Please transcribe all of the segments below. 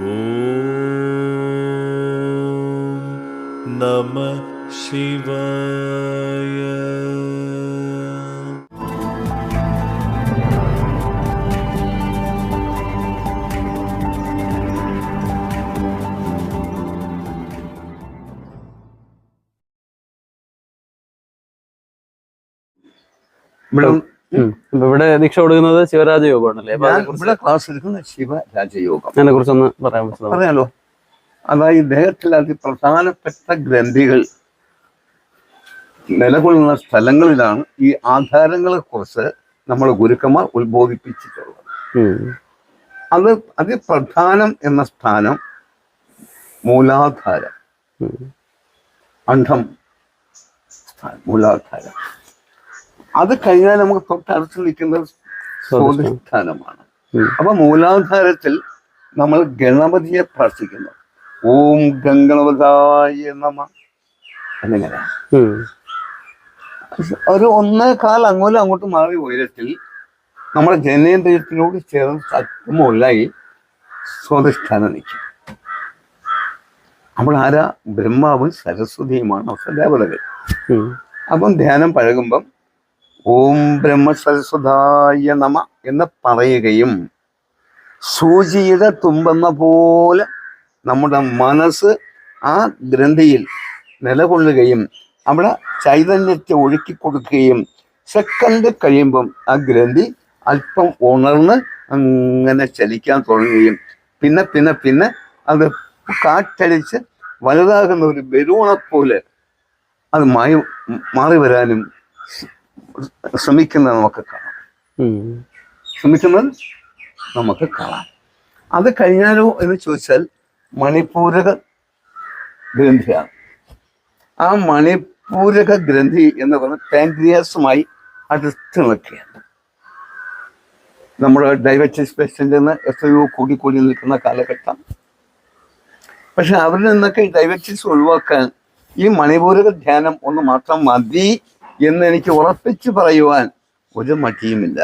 ഓം നമ ശിവായ மேடம் ഇവിടെ ദീക്ഷ കൊടുക്കുന്നത് ശിവരാജ യോഗമാണല്ലേ അപ്പൊ ഞാൻ അതിനെക്കുറിച്ച് ഇവിടെ ക്ലാസ് എടുക്കുന്ന ശിവരാജയോഗം. അതിനെ കുറിച്ചൊന്ന് പറയാൻ പറയാലോ? അതായത് ഇദ്ദേഹത്തിൽ അതിപ്രധാനപ്പെട്ട ഗ്രന്ഥികൾ നിലകൊള്ളുന്ന സ്ഥലങ്ങളിലാണ് ഈ ആധാരങ്ങളെ കുറിച്ച് നമ്മൾ ഗുരുക്കന്മാർ ഉത്ബോധിപ്പിച്ചിട്ടുള്ളത്. അത് അതിപ്രധാനം എന്ന സ്ഥാനം മൂലാധാരം. അണ്ഡം മൂലാധാരം. അത് കഴിഞ്ഞാൽ നമുക്ക് തൊട്ടടുത്ത് നിൽക്കുന്ന സ്വാധിഷ്ഠാനമാണ് ഉം. അപ്പൊ മൂലാധാരത്തിൽ നമ്മൾ ഗണപതിയെ പ്രാർത്ഥിക്കുന്നു. ഓം ഗംഗണപതായ നമ. എന്നിങ്ങനെ. ഒരു ഒന്നേ കാൽ അങ്ങോട്ടും അങ്ങോട്ട് മാറി ഉയരത്തിൽ നമ്മുടെ ജനേന്ദ്രിയത്തിനോട് ചേർന്ന് സത്യമുള്ളായി സ്വാധിഷ്ഠാനം നിൽക്കും. അപ്പോൾ ആരാ? ബ്രഹ്മാവും സരസ്വതിയുമാണ് അവസ്ഥ ദേവതകൾ. അപ്പം ധ്യാനം പഴകുമ്പം ഓം ബ്രഹ്മസരസ്വതായ നമ എന്ന് പറയുകയും സൂചിയുടെ തുമ്പെന്ന പോലെ നമ്മുടെ മനസ്സ് ആ ഗ്രന്ഥിയിൽ നിലകൊള്ളുകയും അവിടെ ചൈതന്യത്തെ ഒഴുക്കി കൊടുക്കുകയും സെക്കൻഡ് കഴിയുമ്പം ആ ഗ്രന്ഥി അല്പം ഉണർന്ന് അങ്ങനെ ചലിക്കാൻ തുടങ്ങുകയും പിന്നെ പിന്നെ പിന്നെ അത് കാറ്റടിച്ച് വലുതാകുന്ന ഒരു ബലൂണെ പോലെ അത് മായി മാറി വരാനും ശ്രമിക്കുന്നത് നമുക്ക് കാണാം. ശ്രമിക്കുന്നത് നമുക്ക് കാണാം. അത് കഴിഞ്ഞാലോ എന്ന് ചോദിച്ചാൽ മണിപ്പൂരക ഗ്രന്ഥിയാണ്. ആ മണിപ്പൂരക ഗ്രന്ഥി എന്ന് പറഞ്ഞ പാൻക്രിയാസുമായി അടുത്ത് നിൽക്കുകയാണ്. നമ്മുടെ ഡയബറ്റീസ് പേഷ്യന്റിൽ നിന്ന് എത്രയോ കൂടി കൂടി നിൽക്കുന്ന കാലഘട്ടം. പക്ഷെ അവരിൽ നിന്നൊക്കെ ഡയബറ്റീസ് ഒഴിവാക്കാൻ ഈ മണിപൂരക ധ്യാനം ഒന്ന് മാത്രം മതി എന്ന് എനിക്ക് ഉറപ്പിച്ച് പറയുവാൻ ഒരു മടിയുമില്ല.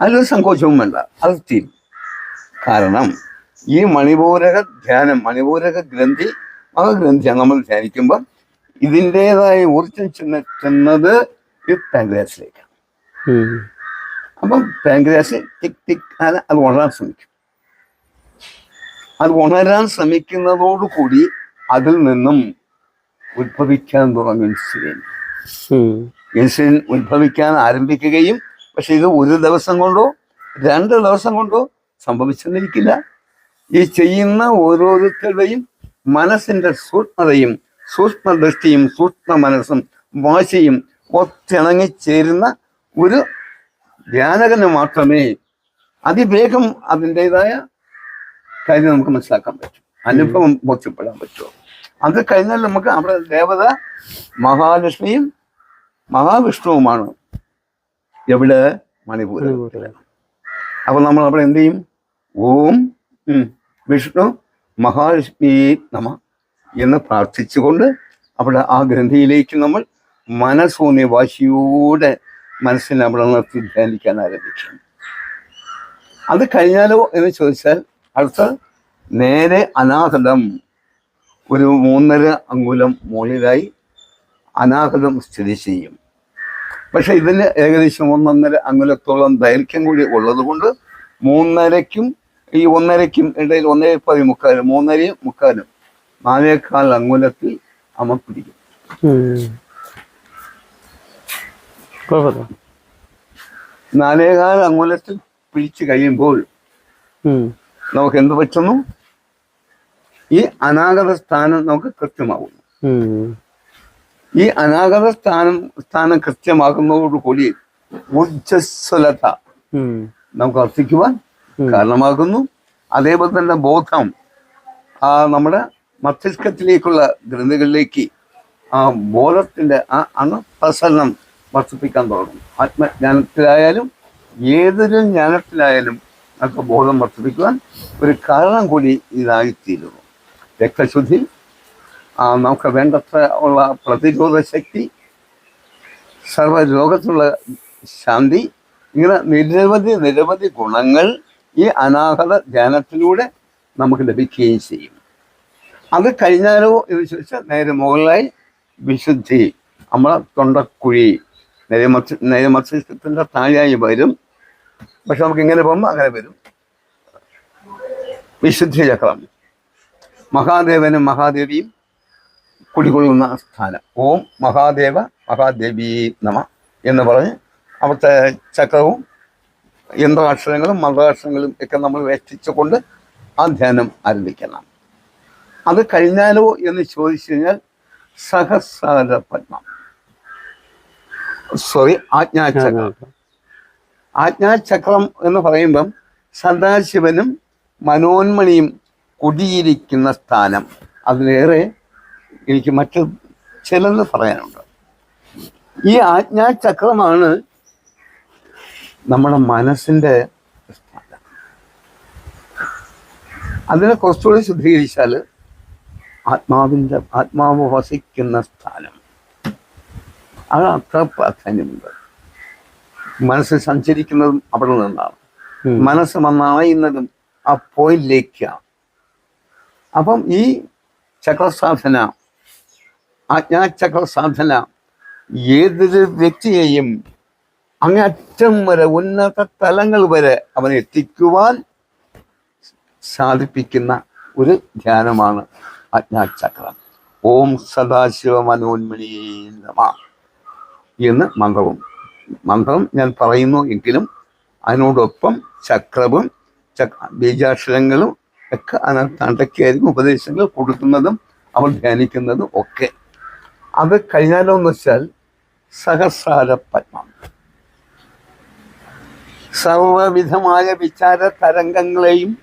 അതിലൊരു സങ്കോചവും വേണ്ട. അത് തീരും കാരണം ഈ മണിപൂരക ധ്യാനം മണിപൂരക ഗ്രന്ഥി ആ ഗ്രന്ഥിയാണ് നമ്മൾ ധ്യാനിക്കുമ്പോൾ ഇതിന്റെതായ ഊർജം ചെന്നെത്തുന്നത് ചെന്നത് ഈ പാങ്ക്രാസിലേക്കാണ് ഉം. അപ്പം പാങ്ക്രാസ് ടിക് ടിക് ആണ് അത് ഉണരാൻ ശ്രമിക്കും. അത് ഉണരാൻ ശ്രമിക്കുന്നതോടുകൂടി അതിൽ നിന്നും ഉത്ഭവിക്കാൻ തുടങ്ങും ഇൻസുലിൻ. ഇൻസുലിൻ ഉത്ഭവിക്കാൻ ആരംഭിക്കുകയും പക്ഷെ ഇത് ഒരു ദിവസം കൊണ്ടോ രണ്ട് ദിവസം കൊണ്ടോ സംഭവിച്ചെന്നിരിക്കില്ല. ഈ ചെയ്യുന്ന ഓരോരുത്തരുടെയും മനസ്സിന്റെ സൂക്ഷ്മതയും സൂക്ഷ്മദൃഷ്ടിയും സൂക്ഷ്മ മനസ്സും വാശിയും ഒത്തിണങ്ങിച്ചേരുന്ന ഒരു ധ്യാനകന് മാത്രമേ അതിവേഗം അതിന്റെതായ കാര്യം നമുക്ക് മനസ്സിലാക്കാൻ പറ്റും. അനുഭവം ബോധ്യപ്പെടാൻ പറ്റുമോ അത് കഴിഞ്ഞാൽ നമുക്ക് അവിടെ ദേവത മഹാലക്ഷ്മിയും മഹാവിഷ്ണുവുമാണ് എവിടെ? മണിപ്പൂർ അപ്പോൾ അപ്പൊ നമ്മൾ അവിടെ എന്ത് ചെയ്യും? ഓം വിഷ്ണു മഹാലക്ഷ്മി നമ എന്ന് പ്രാർത്ഥിച്ചുകൊണ്ട് അവിടെ ആ ഗ്രന്ഥിയിലേക്ക് നമ്മൾ മനസ്സോന്നി വാശിയോടെ മനസ്സിനെ അവിടെ നിർത്തി ധ്യാനിക്കാൻ ആരംഭിക്കും അത് കഴിഞ്ഞാലോ എന്ന് ചോദിച്ചാൽ അടുത്ത നേരെ അനാഹതം ഒരു മൂന്നര അങ്കുലം മുകളിലായി അനാഹതം സ്ഥിതി ചെയ്യും പക്ഷെ ഇതിന് ഏകദേശം ഒന്നൊന്നര അങ്കുലത്തോളം ദൈർഘ്യം കൂടി ഉള്ളത് കൊണ്ട് മൂന്നരയ്ക്കും ഈ ഒന്നരയ്ക്കും ഇടയിൽ ഒന്നര പതി മുക്കാലും മൂന്നരയും മുക്കാലും നാലേക്കാൽ അങ്കുലത്തിൽ പിടിക്കും. കുഴപ്പമില്ല നാലേകാൽ അങ്കുലത്തിൽ പിടിച്ചു കഴിയുമ്പോൾ. നമുക്ക് എന്ത് പറ്റുന്നു ഈ അനാഗത സ്ഥാനം നമുക്ക് കൃത്യമാകുന്നു. ഈ അനാഗത സ്ഥാനം സ്ഥാനം കൃത്യമാകുന്നതോടുകൂടി ഊർജസ്വലത. നമുക്ക് അർത്ഥിക്കുവാൻ. കാരണമാകുന്നു. അതേപോലെ തന്നെ ബോധം ആ നമ്മുടെ മസ്തിഷ്കത്തിലേക്കുള്ള ഗ്രന്ഥികളിലേക്ക് ആ ബോധത്തിന്റെ ആ അണപ്രസരണം വർദ്ധിപ്പിക്കാൻ തുടങ്ങും ആത്മജ്ഞാനത്തിലായാലും ഏതൊരു ജ്ഞാനത്തിലായാലും നമുക്ക് ബോധം വർദ്ധിപ്പിക്കുവാൻ ഒരു കാരണം കൂടി ഇതായിത്തീരുന്നു. രക്തശുദ്ധി നമുക്ക് വേണ്ടത്ര ഉള്ള പ്രതിരോധ ശക്തി സർവ രോഗത്തിനുള്ള ശാന്തി ഇങ്ങനെ നിരവധി നിരവധി ഗുണങ്ങൾ ഈ അനാഹത ധ്യാനത്തിലൂടെ നമുക്ക് ലഭിക്കുകയും ചെയ്യും. അത് കഴിഞ്ഞാലോ എന്ന് ചോദിച്ചാൽ നേരെ മുകളിലായി വിശുദ്ധി നമ്മളെ തൊണ്ടക്കുഴി നേരെ മത്സ്യത്തിന്റെ താഴെയായി വരും. പക്ഷെ നമുക്ക് ഇങ്ങനെ പോകുമ്പോൾ അങ്ങനെ വരും. വിശുദ്ധി ചക്രം. മഹാദേവനും മഹാദേവിയും കുടികൊള്ളുന്ന സ്ഥാനം. ഓം മഹാദേവ മഹാദേവി നമ എന്ന് പറഞ്ഞ് അവിടുത്തെ ചക്രവും യന്ത്രാക്ഷരങ്ങളും മന്ത്രാക്ഷരങ്ങളും ഒക്കെ നമ്മൾ വേഷ്ടിച്ചുകൊണ്ട് ആ ധ്യാനം ആരംഭിക്കണം. അത് കഴിഞ്ഞാലോ എന്ന് ചോദിച്ചു കഴിഞ്ഞാൽ സഹസ്ര പത്മം. സോറി ആജ്ഞാചക്രം. ആജ്ഞാചക്രം എന്ന് പറയുമ്പം സദാശിവനും മനോന്മണിയും കുടിയിരിക്കുന്ന സ്ഥാനം. അതിലേറെ എനിക്ക് മറ്റു ചിലത് പറയാനുണ്ട്. ഈ ആജ്ഞാ ചക്രമാണ് നമ്മുടെ മനസ്സിന്റെ സ്ഥാനം. അതിനെ കുറച്ചുകൂടി ശുദ്ധീകരിച്ചാൽ ആത്മാവിന്റെ ആത്മാവ് വസിക്കുന്ന സ്ഥാനം. അത് അത്ര പ്രാധാന്യമുണ്ട്. മനസ്സ് സഞ്ചരിക്കുന്നതും അവിടെ നിന്നാണ്. മനസ്സ് വന്നണയുന്നതും ആ പോയിന്റിലേക്കാണ് അപ്പം ഈ ചക്രസാധന അജ്ഞാചക്രസാധന ഏതൊരു വ്യക്തിയെയും അങ്ങറ്റം വരെ ഉന്നത തലങ്ങൾ വരെ അവനെ എത്തിക്കുവാൻ സാധിപ്പിക്കുന്ന ഒരു ധ്യാനമാണ് അജ്ഞാചക്രം ഓം സദാശിവ മനോന്മണി നമ എന്ന് മന്ത്രവും മന്ത്രം ഞാൻ പറയുന്നു എങ്കിലും അതിനോടൊപ്പം ചക്രവും ചക്ര ബീജാക്ഷരങ്ങളും ഒക്കെ അതിനകത്ത് അടക്കിയായിരിക്കും ഉപദേശങ്ങൾ കൊടുക്കുന്നതും അവൾ ധ്യാനിക്കുന്നതും ഒക്കെ. അത് കഴിഞ്ഞാലോ എന്ന് വെച്ചാൽ സഹസ്രാര പത്മം. സർവവിധമായ വിചാര തരംഗങ്ങളെയും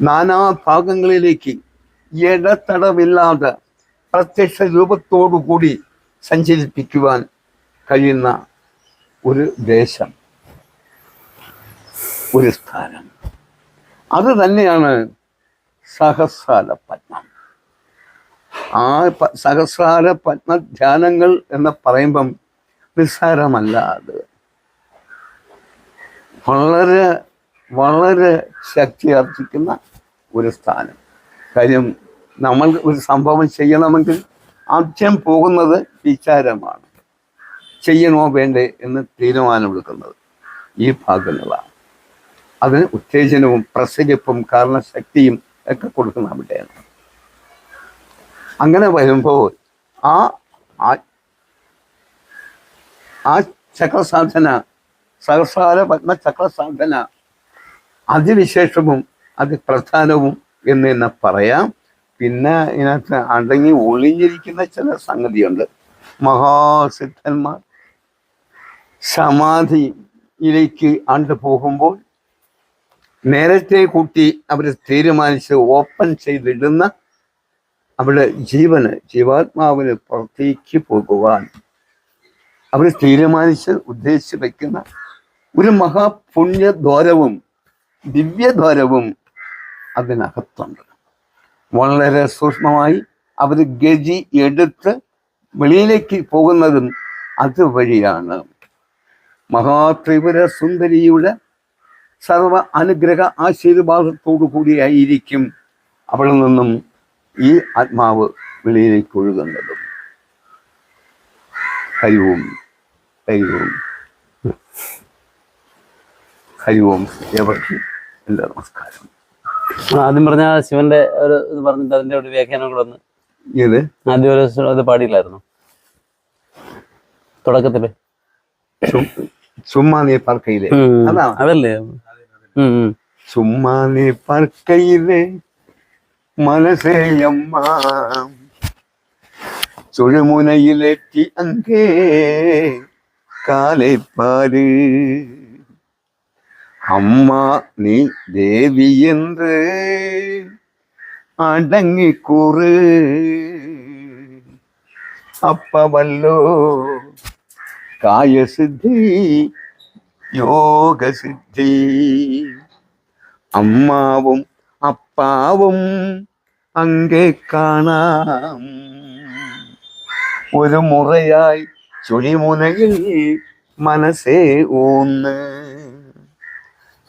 നാനാഭാഗങ്ങളിലേക്ക് ഇടത്തടമില്ലാതെ പ്രത്യക്ഷ രൂപത്തോടുകൂടി സഞ്ചരിപ്പിക്കുവാൻ കഴിയുന്ന ഒരു ദേശം ഒരു സ്ഥാനം. അത് തന്നെയാണ് സഹസ്രാര പത്മം ആ സഹസ്രാര പത്മ ധ്യാനങ്ങൾ എന്ന് പറയുമ്പം നിസ്സാരമല്ല അത്. വളരെ വളരെ ശക്തി ആർജിക്കുന്ന ഒരു സ്ഥാനം. കാര്യം നമ്മൾ ഒരു സംഭവം ചെയ്യണമെങ്കിൽ ആദ്യം പോകുന്നത് വിചാരമാണ്. ചെയ്യണോ വേണ്ടേ എന്ന് തീരുമാനമെടുക്കുന്നത്. ഈ ഭാഗങ്ങളാണ്. അതിന് ഉത്തേജനവും പ്രസരിപ്പും കാരണശക്തിയും ഒക്കെ കൊടുക്കുന്ന അവിടെയാണ്. അങ്ങനെ വരുമ്പോൾ ആ ആ- ചക്രസാധന സഹസാര പത്മ ചക്രസാധന അതിവിശേഷവും അതിപ്രധാനവും എന്ന് തന്നെ പറയാം. പിന്നെ ഇതിനകത്ത് അടങ്ങി ഒളിഞ്ഞിരിക്കുന്ന ചില സംഗതിയുണ്ട്. മഹാസിദ്ധന്മാർ സമാധിയിലേക്ക് ആണ്ട് പോകുമ്പോൾ നേരത്തെ കൂട്ടി അവർ തീരുമാനിച്ച് ഓപ്പൺ ചെയ്തിടുന്ന അവിടെ ജീവന് ജീവാത്മാവിന് പുറത്തേക്ക് പോകുവാൻ അവർ തീരുമാനിച്ച് ഉദ്ദേശിച്ച് വയ്ക്കുന്ന ഒരു മഹാപുണ്യദ്വാരവും ദിവ്യദ്വാരവും അതിനകത്തുണ്ട്. വളരെ സൂക്ഷ്മമായി അവർ ഗജി എടുത്ത് വെളിയിലേക്ക് പോകുന്നതും അതുവഴിയാണ്. മഹാത്രിപുര സുന്ദരിയുടെ സർവ അനുഗ്രഹ ആശീർവാദത്തോടു കൂടിയായിരിക്കും അവിടെ നിന്നും ഈ ആത്മാവ് വെളിയിലേക്ക് ഒഴുകുന്നതും. ഹരിവും ഹരിവും ഹരിവും എവർക്കും എന്റെ നമസ്കാരം. ആദ്യം പറഞ്ഞ ശിവന്റെ ഒരു ഇത് പറഞ്ഞിട്ട് അതിന്റെ ഒരു വ്യാഖ്യാനം കൂടെ ഒന്ന്. ഇത് ആദ്യം ഒരു അത് പാടിയില്ലായിരുന്നു. തുടക്കത്തിൽ. ചുമ്മാ നീ പാർക്കയില്ലേ ഉം. അതല്ലേ? சும்மா நீ பார்க்கையிலே மனசே அம்மா. சுழமுனையிலேற்றி அங்கே காலை பாரு. அம்மா நீ தேவி என்று அடங்கி கூறு. அப்பவல்லோ காய യോഗസിദ്ധി. അമ്മാവും അപ്പാവും അങ്ങേ കാണാം. ഒരു മുറയായി ചുഴിമുനയിൽ മനസ്സേ ഊന്ന്.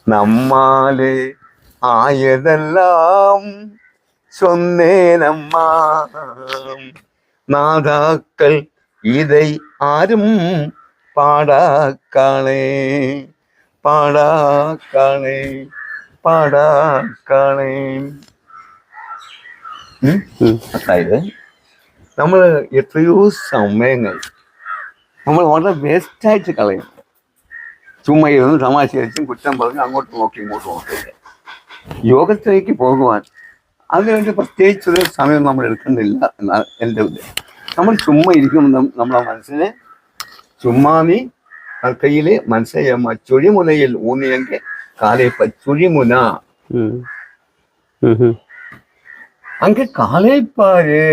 നമ്മാലേ ആയതെല്ലാം സ്വന്നേനമ്മ നാദാക്കൾ ഇതൈ ആരും പാടാക്കാളേ പാടാക്കാളേ? ഉം. അതായത് നമ്മൾ എത്രയോ സമയങ്ങൾ നമ്മൾ വളരെ വേസ്റ്റായിട്ട് കളയും ചുമ്മാ ഇരുന്ന് തമാശ കുറ്റം പറഞ്ഞ് അങ്ങോട്ട് നോക്കി ഇങ്ങോട്ട് നോക്കി യോഗത്തിലേക്ക് പോകുവാൻ അതിനുവേണ്ടി പ്രത്യേകിച്ചൊരു സമയം നമ്മൾ എടുക്കുന്നില്ല എന്നാണ് എന്റെ ഉദ്ദേശം നമ്മൾ ചുമ്മാ ഇരിക്കുമ്പോൾ നമ്മളെ മനസ്സിനെ ചുമ്മാ നീ കൈയിലെ മനസ്സയമ്മ ചുഴിമുനയിൽ ഊന്നിയെങ്കിൽ കാലെ ചുഴിമുന ഉം. ഉം, ഉം. അങ്ങ് കാലേപ്പാര്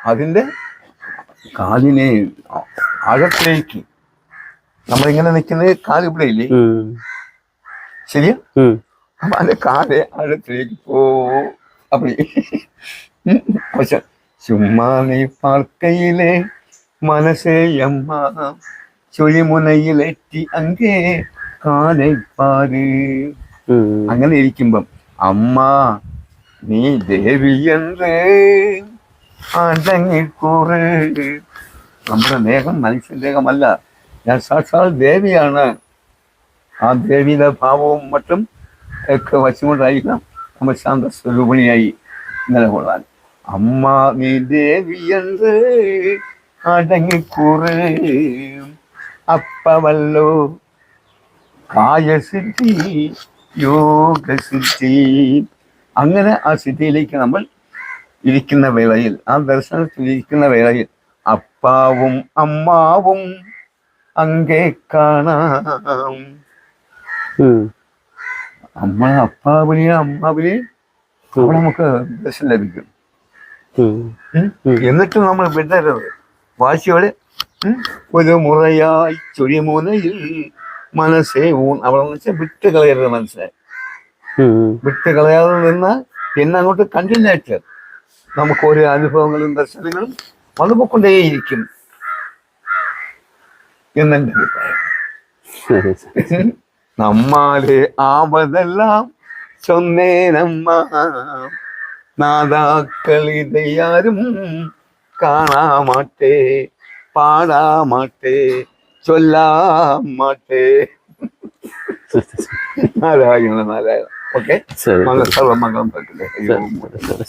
അതിൻ്റെ കാലിനെ ആ- ആഴത്തിലേക്ക് നമ്മളിങ്ങനെ നിൽക്കുന്നത് കാല് ഇവിടെ ഇല്ലേ ഉം. ശരിയാ ഉം. അപ്പൊ അതിന്റെ കാല് ആഴത്തിലേക്ക് പോ அப்படி പക്ഷെ ചുമ്മാ നീ പാർക്കയിലെ മനസ്സേ അമ്മ ചുഴിമുനയിലെത്തി അങ്ങേ കാലപ്പാറ്. അങ്ങനെ ഇരിക്കുമ്പം അമ്മ നീ ദേവി എന്ന് അടങ്ങിക്കൂറ് നമ്മുടെ ദേഹം മനുഷ്യ ദേഹമല്ല ഞാൻ സാക്ഷാൽ ദേവിയാണ്. ആ ദേവിയുടെ ഭാവവും മറ്റും ഒക്കെ വച്ചുകൊണ്ടായിരിക്കണം നമ്മൾ ശാന്ത സ്വരൂപിണിയായി നിലകൊള്ളാൻ. അമ്മ നീ ദേവി എന്ന് അടങ്ങിക്കൂറ് അപ്പമല്ലോ കായസിദ്ധി യോഗസിദ്ധി അങ്ങനെ ആ സിദ്ധിയിലേക്ക് നമ്മൾ ഇരിക്കുന്ന വേളയിൽ ആ ദർശനത്തിൽ ഇരിക്കുന്ന വേളയിൽ അപ്പാവും അമ്മാവും അങ്ങേ കാണാം. അമ്മ അപ്പാവിനെയും അമ്മാവിനെയും അവിടെ നമുക്ക് ദർശനം ലഭിക്കും? എന്നിട്ട് നമ്മൾ വിടരുത്. വാശിയോടെ ഒരു മുറയായി ചുഴിമുനയിൽ മനസ്സേ ഊൺ അവിടെ എന്ന് വെച്ചാൽ വിട്ട് കളയരുത് മനസ്സിനെ വിട്ട് കളയാതെ നിന്നാൽ പിന്നെ അങ്ങോട്ട് കണ്ടിന്യൂ ആയിട്ട് നമുക്ക് ഓരോ അനുഭവങ്ങളും ദർശനങ്ങളും വന്നുപോയിക്കൊണ്ടേയിരിക്കും. എന്നെന്റെ അഭിപ്രായം. നമ്മാലെ ആവതെല്ലാം ചൊന്നേനമ്മ. നാദാക്കളിതയാരും காணா மாட்டே பாடா மாட்டே சொல்லா மாட்டே நாலாயிரம் நாலாயிரம் ஓகே மங்கள சர்வ மங்களம் இருக்குது